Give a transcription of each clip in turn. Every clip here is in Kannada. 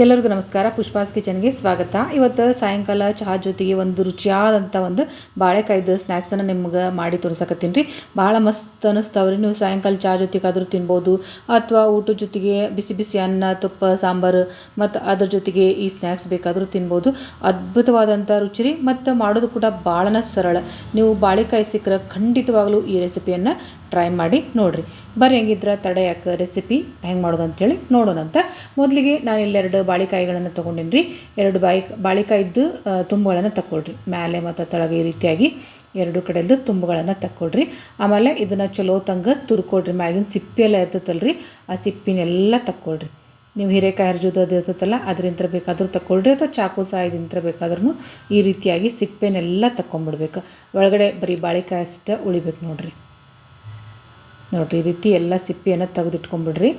ಎಲ್ಲರಿಗೂ ನಮಸ್ಕಾರ. ಪುಷ್ಪಾಸ್ ಕಿಚನ್ಗೆ ಸ್ವಾಗತ. ಇವತ್ತು ಸಾಯಂಕಾಲ ಚಹಾ ಜೊತೆಗೆ ಒಂದು ರುಚಿಯಾದಂಥ ಒಂದು ಬಾಳೆಕಾಯ್ದ ಸ್ನ್ಯಾಕ್ಸನ್ನು ನಿಮ್ಗೆ ಮಾಡಿ ತೋರಿಸಕತ್ತೀನಿ ರೀ. ಭಾಳ ಮಸ್ತ್ ಅನ್ನಿಸ್ತಾವ್ರಿ ನೀವು ಸಾಯಂಕಾಲ ಚಹಾ ಜೊತೆಗಾದರೂ ತಿನ್ಬೋದು, ಅಥವಾ ಊಟದ ಜೊತೆಗೆ ಬಿಸಿ ಬಿಸಿ ಅನ್ನ, ತುಪ್ಪ, ಸಾಂಬಾರು, ಮತ್ತು ಅದ್ರ ಜೊತೆಗೆ ಈ ಸ್ನ್ಯಾಕ್ಸ್ ಬೇಕಾದರೂ ತಿನ್ಬೋದು. ಅದ್ಭುತವಾದಂಥ ರುಚಿ ರೀ. ಮತ್ತು ಮಾಡೋದು ಕೂಡ ಭಾಳನ ಸರಳ. ನೀವು ಬಾಳೆಕಾಯಿ ಸಿಕ್ಕರೆ ಖಂಡಿತವಾಗಲೂ ಈ ರೆಸಿಪಿಯನ್ನು ಟ್ರೈ ಮಾಡಿ ನೋಡಿರಿ. ಬರೀ ಹೆಂಗಿದ್ರೆ ತಡೆ ಯಾಕೆ ರೆಸಿಪಿ ಹೆಂಗೆ ಮಾಡೋದು ಅಂತೇಳಿ ನೋಡೋಣಂತ. ಮೊದಲಿಗೆ ನಾನು ಇಲ್ಲೆರಡು ಬಾಳೆಕಾಯಿಗಳನ್ನು ತೊಗೊಂಡಿನಿ ರೀ ಎರಡು ಬಾಯಿ, ಬಾಳೆಕಾಯಿದ್ದು ತುಂಬುಗಳನ್ನು ತಕ್ಕೊಳ್ರಿ. ಮೇಲೆ ಮತ್ತು ತಳಗೆ ಈ ರೀತಿಯಾಗಿ ಎರಡು ಕಡೆಯಲ್ಲೂ ತುಂಬುಗಳನ್ನು ತಕ್ಕೊಳ್ರಿ. ಆಮೇಲೆ ಇದನ್ನು ಚಲೋ ತಂಗ ತುರ್ಕೊಳ್ರಿ ಮ್ಯಾಗಿನ ಸಿಪ್ಪಿ ಎಲ್ಲ ಇರ್ತೈತಲ್ರಿ, ಆ ಸಿಪ್ಪಿನೆಲ್ಲ ತಕ್ಕೊಳ್ರಿ. ನೀವು ಹೀರೆಕಾಯಿ ಹರಿಜೋದು ಅದು ಇರ್ತೈತಲ್ಲ ಅದರಿಂದ ಬೇಕಾದರೂ ತಗೊಳ್ರಿ ಅಥವಾ ಚಾಕು ಸಹಾಯದಿಂದ ಬೇಕಾದ್ರೂ ಈ ರೀತಿಯಾಗಿ ಸಿಪ್ಪೆನೆಲ್ಲ ತಕ್ಕೊಂಬಿಡ್ಬೇಕು. ಒಳಗಡೆ ಬರೀ ಬಾಳೆಕಾಯಿ ಅಷ್ಟೇ ಉಳಿಬೇಕು ನೋಡಿರಿ. ನೋಡಿರಿ, ಈ ರೀತಿ ಎಲ್ಲ ಸಿಪ್ಪೆಯನ್ನು ತೆಗೆದಿಟ್ಕೊಂಬಿಡ್ರಿ.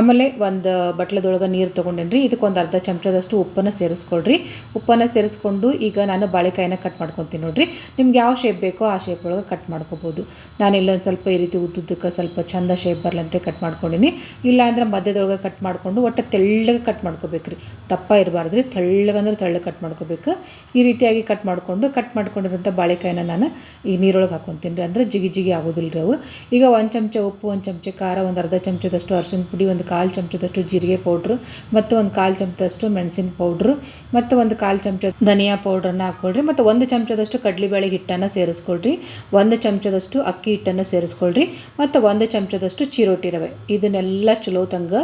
ಆಮೇಲೆ ಒಂದು ಬಟ್ಲದೊಳಗೆ ನೀರು ತೊಗೊಂಡೇನಿ ರೀ ಇದಕ್ಕೆ ಒಂದು ಅರ್ಧ ಚಮಚದಷ್ಟು ಉಪ್ಪನ್ನು ಸೇರಿಸ್ಕೊಳ್ರಿ. ಉಪ್ಪನ್ನು ಸೇರಿಸ್ಕೊಂಡು ಈಗ ನಾನು ಬಾಳೆಕಾಯಿನ ಕಟ್ ಮಾಡ್ಕೊತೀನಿ ನೋಡಿರಿ. ನಿಮ್ಗೆ ಯಾವ ಶೇಪ್ ಬೇಕೋ ಆ ಶೇಪ್ ಒಳಗೆ ಕಟ್ ಮಾಡ್ಕೋಬೋದು. ನಾನು ಇಲ್ಲೊಂದು ಸ್ವಲ್ಪ ಈ ರೀತಿ ಉದ್ದುದ್ದಕ್ಕೆ ಸ್ವಲ್ಪ ಚಂದ ಶೇಪ್ ಬರಲಂತೆ ಕಟ್ ಮಾಡ್ಕೊಂಡಿನಿ. ಇಲ್ಲಾಂದ್ರೆ ಮಧ್ಯದೊಳಗೆ ಕಟ್ ಮಾಡಿಕೊಂಡು ಒಟ್ಟು ತೆಳ್ಳಗೆ ಕಟ್ ಮಾಡ್ಕೋಬೇಕು ರೀ ದಪ್ಪ ಇರಬಾರ್ದು ರೀ ತೆಳ್ಳಗಂದ್ರೆ ತೆಳ್ಳಗೆ ಕಟ್ ಮಾಡ್ಕೋಬೇಕು. ಈ ರೀತಿಯಾಗಿ ಕಟ್ ಮಾಡಿಕೊಂಡು ಕಟ್ ಮಾಡ್ಕೊಂಡಿರೋಂಥ ಬಾಳೆಕಾಯಿನ ನಾನು ಈ ನೀರೊಳಗೆ ಹಾಕೊತೀನಿ ರೀ ಅಂದರೆ ಜಿಗಿ ಜಿಗಿ ಆಗೋದಿಲ್ಲ ರೀ ಅವು. ಈಗ ಒಂದು ಚಮಚ ಉಪ್ಪು, ಒಂದು ಚಮಚ ಖಾರ, ಒಂದು ಅರ್ಧ ಚಮಚದಷ್ಟು ಅರ್ಶಿನ ಪುಡಿ, ಒಂದು ಕಾಲು ಚಮಚದಷ್ಟು ಜೀರಿಗೆ ಪೌಡ್ರು, ಮತ್ತು ಒಂದು ಕಾಲು ಚಮಚದಷ್ಟು ಮೆಣಸಿನ ಪೌಡ್ರು, ಮತ್ತು ಒಂದು ಕಾಲು ಚಮಚ ಧನಿಯಾ ಪೌಡ್ರನ್ನ ಹಾಕ್ಕೊಳ್ರಿ, ಮತ್ತು ಒಂದು ಚಮಚದಷ್ಟು ಕಡಲೆಬೇಳೆ ಹಿಟ್ಟನ್ನು ಸೇರಿಸ್ಕೊಳ್ರಿ, ಒಂದು ಚಮಚದಷ್ಟು ಅಕ್ಕಿ ಹಿಟ್ಟನ್ನು ಸೇರಿಸ್ಕೊಳ್ರಿ, ಮತ್ತು ಒಂದು ಚಮಚದಷ್ಟು ಚಿರೋಟಿ ರವೆ. ಇದನ್ನೆಲ್ಲ ಚಲೋ ತಂಗ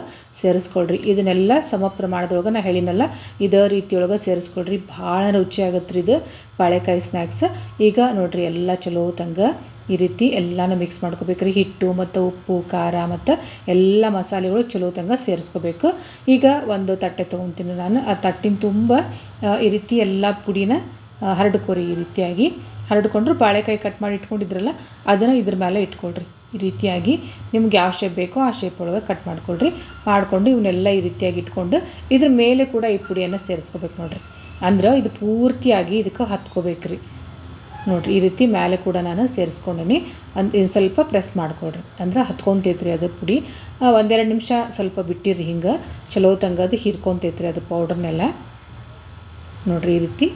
ಸೇರಿಸ್ಕೊಳ್ರಿ. ಇದನ್ನೆಲ್ಲ ಸಮ ಪ್ರಮಾಣದೊಳಗೆ ನಾ ಹೇಳಿನಲ್ಲ, ಇದೇ ರೀತಿಯೊಳಗೆ ಸೇರಿಸ್ಕೊಳ್ರಿ. ಭಾಳ ರುಚಿ ಆಗತ್ತೆ ರೀ ಇದು ಬಾಳೆಕಾಯಿ ಸ್ನ್ಯಾಕ್ಸ್ ಈಗ ನೋಡಿರಿ, ಎಲ್ಲ ಚಲೋ ತಂಗ ಈ ರೀತಿ ಎಲ್ಲನೂ ಮಿಕ್ಸ್ ಮಾಡ್ಕೋಬೇಕ್ರಿ ಹಿಟ್ಟು ಮತ್ತು ಉಪ್ಪು, ಖಾರ ಮತ್ತು ಎಲ್ಲ ಮಸಾಲೆಗಳು ಚಲೋ ತಂಗ ಸೇರಿಸ್ಕೋಬೇಕು. ಈಗ ಒಂದು ತಟ್ಟೆ ತೊಗೊತೀನಿ ನಾನು. ಆ ತಟ್ಟಿನ ತುಂಬ ಈ ರೀತಿ ಎಲ್ಲ ಪುಡಿನ ಹರಡ್ಕೋರಿ ಈ ರೀತಿಯಾಗಿ. ಹರಡ್ಕೊಂಡ್ರು ಬಾಳೆಕಾಯಿ ಕಟ್ ಮಾಡಿ ಇಟ್ಕೊಂಡಿದ್ರಲ್ಲ, ಅದನ್ನು ಇದ್ರ ಮೇಲೆ ಇಟ್ಕೊಳ್ರಿ. ಈ ರೀತಿಯಾಗಿ ನಿಮ್ಗೆ ಯಾವ ಶೇಪ್ ಬೇಕೋ ಆ ಶೇಪ್ ಒಳಗೆ ಕಟ್ ಮಾಡ್ಕೊಳ್ರಿ. ಮಾಡಿಕೊಂಡು ಇವನ್ನೆಲ್ಲ ಈ ರೀತಿಯಾಗಿ ಇಟ್ಕೊಂಡು ಇದ್ರ ಮೇಲೆ ಕೂಡ ಈ ಪುಡಿಯನ್ನು ಸೇರಿಸ್ಕೋಬೇಕು ನೋಡಿರಿ. ಅಂದ್ರೆ ಇದು ಪೂರ್ತಿಯಾಗಿ ಇದಕ್ಕೆ ಹತ್ಕೋಬೇಕ್ರಿ. ನೋಡಿರಿ, ಈ ರೀತಿ ಮೇಲೆ ಕೂಡ ನಾನು ಸೇರಿಸ್ಕೊಂಡಿನಿ. ಅಂದ್ ಸ್ವಲ್ಪ ಪ್ರೆಸ್ ಮಾಡ್ಕೊಡ್ರಿ ಅಂದ್ರೆ ಹತ್ಕೊತೈತ್ರಿ ಅದು ಪುಡಿ. ಒಂದೆರಡು ನಿಮಿಷ ಸ್ವಲ್ಪ ಬಿಟ್ಟಿರಿ ಹಿಂಗೆ. ಚಲೋ ತಂಗ ಅದು ಹೀರ್ಕೊತೈತ್ರಿ ಅದು ಪೌಡರ್ನೆಲ್ಲ ನೋಡಿರಿ, ಈ ರೀತಿ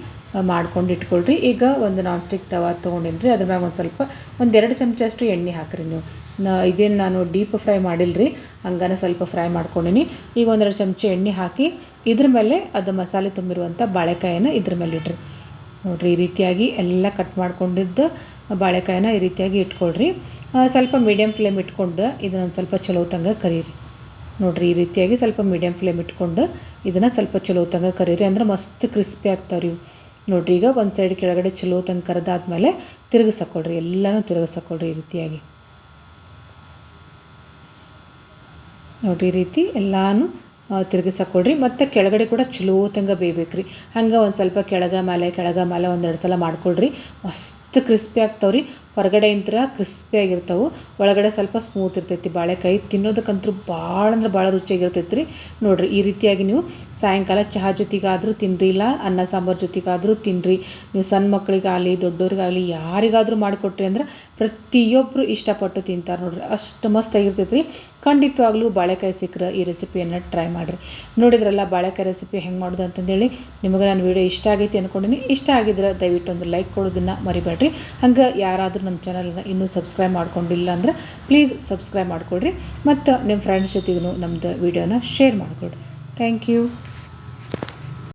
ಮಾಡ್ಕೊಂಡು ಇಟ್ಕೊಳ್ರಿ. ಈಗ ಒಂದು ನಾನ್ ಸ್ಟಿಕ್ ತವ ತೊಗೊಂಡಿನಿ ಅದ್ರ ಮ್ಯಾಗ ಒಂದು ಸ್ವಲ್ಪ, ಒಂದೆರಡು ಚಮಚ ಅಷ್ಟು ಎಣ್ಣೆ ಹಾಕಿರಿ ನೀವು. ನಾ, ಇದೇನು ನಾನು ಡೀಪ್ ಫ್ರೈ ಮಾಡಿಲ್ಲ ರೀ ಹಂಗಾನೆ ಸ್ವಲ್ಪ ಫ್ರೈ ಮಾಡ್ಕೊಂಡಿನಿ. ಈಗ ಒಂದೆರಡು ಚಮಚ ಎಣ್ಣೆ ಹಾಕಿ, ಇದ್ರ ಮೇಲೆ ಅದು ಮಸಾಲೆ ತುಂಬಿರುವಂಥ ಬಾಳೆಕಾಯನ್ನು ಇದ್ರ ಮೇಲೆ ಇಡ್ರಿ. ನೋಡಿರಿ, ಈ ರೀತಿಯಾಗಿ ಎಲ್ಲ ಕಟ್ ಮಾಡ್ಕೊಂಡಿದ್ದು ಬಾಳೆಕಾಯಿನ ಈ ರೀತಿಯಾಗಿ ಇಟ್ಕೊಳ್ರಿ. ಸ್ವಲ್ಪ ಮೀಡಿಯಮ್ ಫ್ಲೇಮ್ ಇಟ್ಕೊಂಡು ಇದನ್ನು ಸ್ವಲ್ಪ ಚಲೋ ತಂಗ ಕರೀರಿ. ನೋಡಿರಿ, ಈ ರೀತಿಯಾಗಿ ಸ್ವಲ್ಪ ಮೀಡಿಯಮ್ ಫ್ಲೇಮ್ ಇಟ್ಕೊಂಡು ಇದನ್ನು ಸ್ವಲ್ಪ ಚಲೋ ತಂಗ ಕರೀರಿ. ಅಂದ್ರೆ ಮಸ್ತ್ ಕ್ರಿಸ್ಪಿ ಆಗ್ತಾವ್ರಿ ನೋಡಿರಿ, ಈಗ ಒಂದು ಸೈಡ್ ಕೆಳಗಡೆ ಚಲೋ ತಂಗ ಕರೆದಾದ್ಮೇಲೆ ತಿರುಗಿಸಕೊಳ್ರಿ, ಎಲ್ಲನೂ ತಿರುಗಿಸಕೊಳ್ರಿ ಈ ರೀತಿಯಾಗಿ. ನೋಡಿರಿ, ಈ ರೀತಿ ಎಲ್ಲನೂ ತಿರುಗಿಸಕೊಳ್ರಿ. ಮತ್ತು ಕೆಳಗಡೆ ಕೂಡ ಚಲೋ ತಂಗ ಬೇಯ್ಬೇಕು ರೀ ಹಂಗೆ ಒಂದು ಸ್ವಲ್ಪ ಕೆಳಗೆ ಮೇಲೆ ಕೆಳಗೆ ಮೇಲೆ ಒಂದೆರಡು ಸಲ ಮಾಡ್ಕೊಳ್ರಿ. ಮಸ್ತ್ ಕ್ರಿಸ್ಪಿ ಆಗ್ತಾವ್ರಿ. ಹೊರಗಡೆ ಇಂತರ ಕ್ರಿಸ್ಪಿ ಆಗಿರ್ತಾವೆ. ಒಳಗಡೆ ಸ್ವಲ್ಪ ಸ್ಮೂತ್ ಇರ್ತೈತಿ. ಬಾಳೆಕಾಯಿ ತಿನ್ನೋದಕ್ಕಂತೂ ಭಾಳ ಅಂದ್ರೆ ಭಾಳ ರುಚಿಯಾಗಿರ್ತೈತಿ ರೀ ನೋಡಿರಿ, ಈ ರೀತಿಯಾಗಿ ನೀವು ಸಾಯಂಕಾಲ ಚಹಾ ಜೊತೆಗಾದರೂ ತಿನ್ನಿರಿ ಇಲ್ಲ ಅನ್ನ ಸಾಂಬಾರು ಜೊತೆಗಾದರೂ ತಿನ್ನಿರಿ ನೀವು ಸಣ್ಣ ಮಕ್ಕಳಿಗಾಗಲಿ ದೊಡ್ಡವ್ರಿಗಾಗಲಿ ಯಾರಿಗಾದರೂ ಮಾಡಿಕೊಟ್ರಿ ಅಂದ್ರೆ ಪ್ರತಿಯೊಬ್ಬರು ಇಷ್ಟಪಟ್ಟು ತಿಂತಾರೆ ನೋಡ್ರಿ. ಅಷ್ಟು ಮಸ್ತ್ ಆಗಿರ್ತೈತಿ ರೀ ಖಂಡಿತವಾಗ್ಲೂ ಬಾಳೆಕಾಯಿ ಸಿಕ್ಕರೆ ಈ ರೆಸಿಪಿಯನ್ನು ಟ್ರೈ ಮಾಡಿರಿ. ನೋಡಿದ್ರಲ್ಲ ಬಾಳೆಕಾಯಿ ರೆಸಿಪಿ ಹೆಂಗೆ ಮಾಡೋದು ಅಂತಂದೇಳಿ, ನಿಮಗೆ ನಾನು ವಿಡಿಯೋ ಇಷ್ಟ ಆಗೈತಿ ಅಂದ್ಕೊಂಡಿನಿ ಇಷ್ಟ ಆಗಿದ್ರೆ ದಯವಿಟ್ಟು ಒಂದು ಲೈಕ್ ಕೊಡೋದನ್ನು ಮರಿಬೇಡ್ರಿ. ಹಂಗೆ ಯಾರಾದರೂ ನಮ್ಮ ಚಾನಲ್ನ ಇನ್ನೂ ಸಬ್ಸ್ಕ್ರೈಬ್ ಮಾಡ್ಕೊಂಡಿಲ್ಲ ಅಂದರೆ ಪ್ಲೀಸ್ ಸಬ್ಸ್ಕ್ರೈಬ್ ಮಾಡಿಕೊಡ್ರಿ. ಮತ್ತು ನಿಮ್ಮ ಫ್ರೆಂಡ್ಸ್ ಜೊತೆಗೂ ನಮ್ಮದು ವಿಡಿಯೋನ ಶೇರ್ ಮಾಡಿಕೊಡ್ರಿ. Thank you